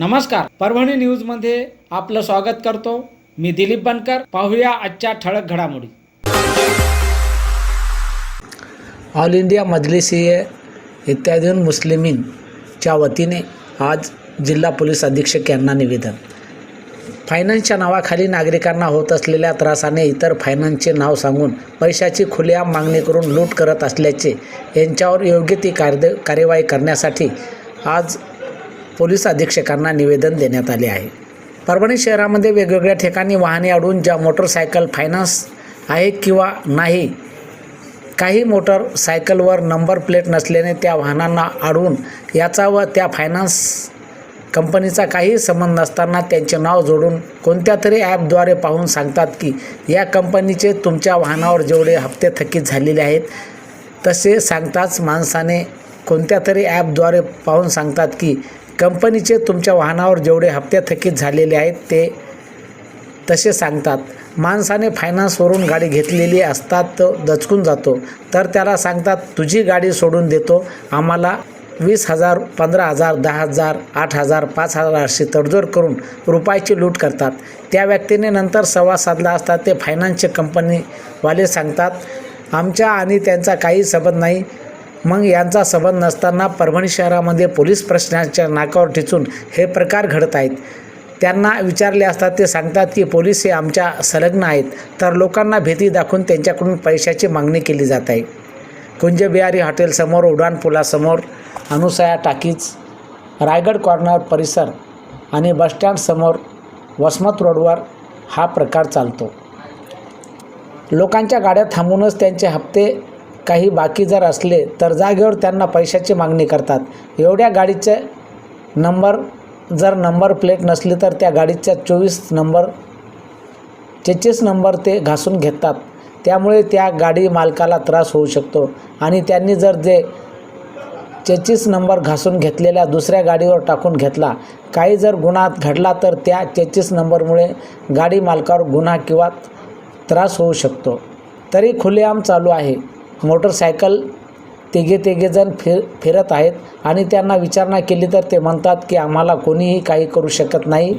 नमस्कार. परभणी न्यूजमध्ये आपलं स्वागत करतो. मी दिलीप बनकर. पाहूया आजच्या ठळक घडामोडी. ऑल इंडिया मजलिसीय इत्यादी मुस्लिमींच्या वतीने आज जिल्हा पोलीस अधीक्षक यांना निवेदन. फायनान्सच्या नावाखाली नागरिकांना होत असलेल्या त्रासाने इतर फायनान्सचे नाव सांगून पैशाची खुलेआम मागणी करून लूट करत असल्याचे यांच्यावर योग्य ती कार्य कार्यवाही करण्यासाठी आज पोलीस अधीक्षकांना निवेदन देण्यात आले आहे. परभणी शहरामध्ये वेगवेगळ्या ठिकाणी वाहने अडून ज्या मोटरसायकल फायनान्स आहे किंवा नाही काही मोटरसायकलवर नंबर प्लेट नसल्याने त्या वाहनांना अडवून याचा व त्या फायनान्स कंपनीचा काही संबंध नसताना त्यांचे नाव जोडून कोणत्या तरी ॲपद्वारे पाहून सांगतात की या कंपनीचे तुमच्या वाहनावर जेवढे हप्ते थकीत झालेले आहेत तसे सांगताच माणसाने कोणत्या तरी ॲपद्वारे पाहून सांगतात की कंपनीचे तुमच्या वाहनावर जेवढे हप्ते थकीत झालेले आहेत ते तसे सांगतात. माणसाने फायनान्सवरून गाडी घेतलेली असतात तो दचकून जातो. तर त्याला सांगतात तुझी गाडी सोडून देतो. आम्हाला वीस हजार पंधरा हजार दहा हजार आठ हजार पाच हजार अशी तडजोड करून रुपयाची लूट करतात. त्या व्यक्तीने नंतर संवाद साधला असता ते फायनान्सचे कंपनीवाले सांगतात आमच्या आणि त्यांचा काही संबंध नाही. मग यांचा संबंध नसताना परभणी शहरामध्ये पोलीस प्रश्नाच्या नाकावर ठिचून हे प्रकार घडत आहेत. त्यांना विचारले असतात ते सांगतात की पोलीस हे आमच्या संलग्न आहेत. तर लोकांना भीती दाखवून त्यांच्याकडून पैशाची मागणी केली जात आहे. कुंजबिहारी हॉटेलसमोर उड्डाण पुलासमोर अनुसया टाकीज रायगड कॉर्नर परिसर आणि बसस्टँडसमोर वसमत रोडवर हा प्रकार चालतो. लोकांच्या गाड्या थांबूनच त्यांचे हप्ते काही बाकी जर असले तर जागेवर त्यांना पैशाची मागणी करतात. एवढ्या गाडीचे नंबर जर नंबर प्लेट नसली तर त्या गाडीच्या चोवीस नंबर चेचीस नंबर ते घासून घेतात. त्यामुळे त्या गाडी मालकाला त्रास होऊ शकतो. आणि त्यांनी जर जे चेचीस नंबर घासून घेतलेल्या दुसऱ्या गाडीवर टाकून घेतला काही जर गुन्हा घडला तर त्या चेचीस नंबरमुळे गाडी मालकावर गुन्हा किंवा त्रास होऊ शकतो. तरी खुलेआम चालू आहे. मोटरसायकल तिघे तिघेजण फिर फिरत आहेत आणि त्यांना विचारणा केली तर ते म्हणतात की आम्हाला कोणीही काही करू शकत नाही.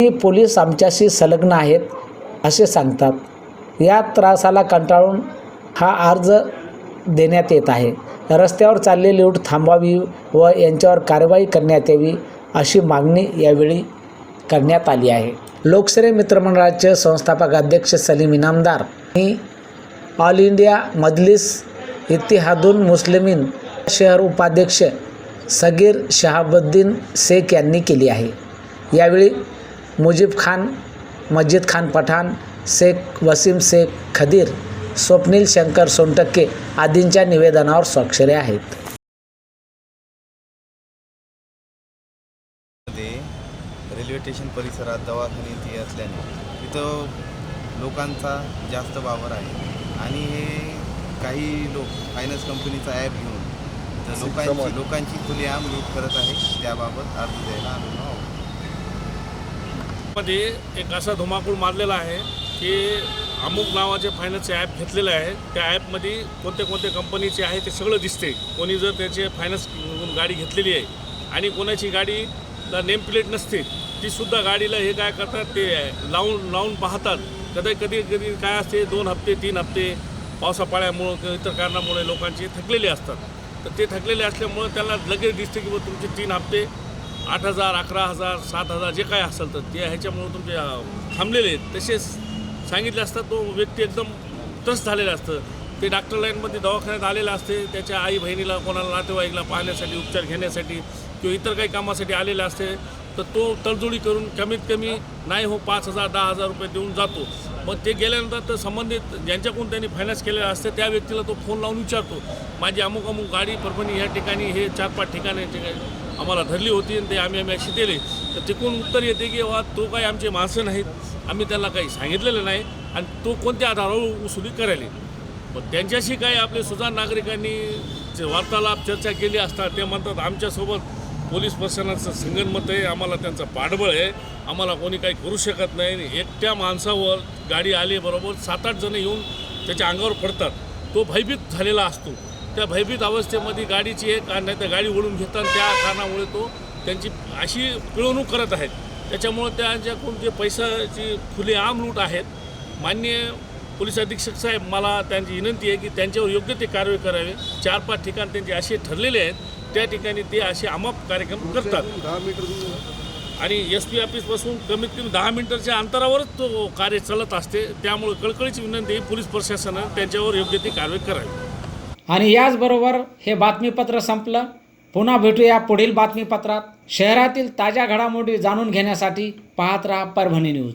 की पोलीस आमच्याशी संलग्न आहेत असे सांगतात. या त्रासाला कंटाळून हा अर्ज देण्यात येत आहे. रस्त्यावर चाललेली लूट थांबावी व यांच्यावर कारवाई करण्यात यावी अशी मागणी यावेळी करण्यात आली आहे. लोकश्रेय मित्रमंडळाचे संस्थापक अध्यक्ष सलीम इनामदार आणि ऑल इंडिया मजलिस इतिहादुल मुस्लिमीन शहर उपाध्यक्ष सगीर शहाबुद्दीन शेख यांनी केली आहे. यावेळी मुजीब खान मजिद खान पठाण शेख वसीम शेख खदीर स्वप्नील शंकर सोनटक्के आदींच्या निवेदनावर स्वाक्षरी आहेत. रेल्वे स्टेशन परिसरात दवाखाने ते असल्याने तिथं लोकांचा जास्त वावर आहे. आणि हे काही लोक फायनान्स कंपनीचा ॲप घेऊन लोकांची लोकांची खुलेआम लूट करत आहे त्याबाबत अर्ज द्यायला आलेलो आहोत. मध्ये एक असा धुमाकूळ मारलेला आहे की अमुक नावाचे फायनान्सचे ॲप घेतलेले आहे. त्या ॲपमध्ये कोणते कोणते कंपनीचे आहे ते सगळं दिसते. कोणी जर त्याचे फायनान्स गाडी घेतलेली आहे आणि कोणाची गाडीला नेम प्लेट नसते तीसुद्धा गाडीला हे काय करतात ते लावून लावून पाहतात. कधी कधी कधी काय असते? दोन हप्ते तीन हप्ते. पावसापाळ्यामुळं किंवा इतर कारणामुळे लोकांचे थकलेले असतात. तर ते थकलेले असल्यामुळं त्यांना लगेच दिसते की बा तुमचे तीन हप्ते आठ हजार अकरा हजार सात हजार जे काय असेल तर ते ह्याच्यामुळं तुमचे थांबलेले आहेत. तसेच सांगितले असतात तो व्यक्ती एकदम त्रस्त झालेला असतं. ते डॉक्टर लाईनमध्ये दवाखान्यात आलेलं असते. त्याच्या आई बहिणीला कोणाला नातेवाईकला पाहण्यासाठी उपचार घेण्यासाठी किंवा इतर काही कामासाठी आलेलं असते. तर तो तडजोडी करून कमीत कमी नाही हो पाच हजार दहा हजार रुपये देऊन जातो. मग ते गेल्यानंतर तर संबंधित ज्यांच्याकडून त्यांनी फायनान्स केलेलं असते त्या व्यक्तीला तो फोन लावून विचारतो. माझी अमुक अमुक गाडी परभणी ह्या ठिकाणी हे चार पाच ठिकाणी ठिकाणी आम्हाला धरली होती आणि ते आम्ही आम्ही अशी दिले. तर तिकडून उत्तर येते की वा तो काही आमचे माणसं नाहीत. आम्ही त्यांना काही सांगितलेलं नाही. आणि तो कोणत्या आधारावर वसुली करायली पण त्यांच्याशी काही आपले सुजाण नागरिकांनी जे वार्तालाप चर्चा केली असता ते म्हणतात आमच्यासोबत पोलीस प्रशासनाचं सिंगनमत आहे आम्हाला त्यांचं पाठबळ आहे. आम्हाला कोणी काही करू शकत नाही आणि एकट्या माणसावर गाडी आली बरोबर सात आठ जण येऊन त्याच्या अंगावर पडतात. तो भयभीत झालेला असतो. त्या भयभीत अवस्थेमध्ये गाडीची एक नाही तर गाडी ओढून घेतात त्या कारणामुळे तो त्यांची अशी पिळवणूक करत आहेत. त्याच्यामुळं त्यांच्याकडून जे पैशाची खुले आम लूट आहेत मान्य पोलीस अधीक्षक साहेब मला त्यांची विनंती आहे की त्यांच्यावर योग्य ते कारवाई करावी. चार पाच ठिकाण त्यांचे असे ठरलेले आहेत. त्या ठिकाणी ते असे अमाप कार्यक्रम करतात. आणि एस पी ऑफिसपासून कमीत कमी दहा मिनिटाच्या अंतरावरच तो कार्य चालत असते. त्यामुळे कळकळीची विनंती आहे पोलीस प्रशासनानं त्यांच्यावर योग्य ती कारवाई करावी. आणि याचबरोबर हे बातमीपत्र संपलं. पुन्हा भेटूया पुढील बातमीपत्रात. शहरातील ताज्या घडामोडी जाणून घेण्यासाठी पाहत राहा परभणी न्यूज.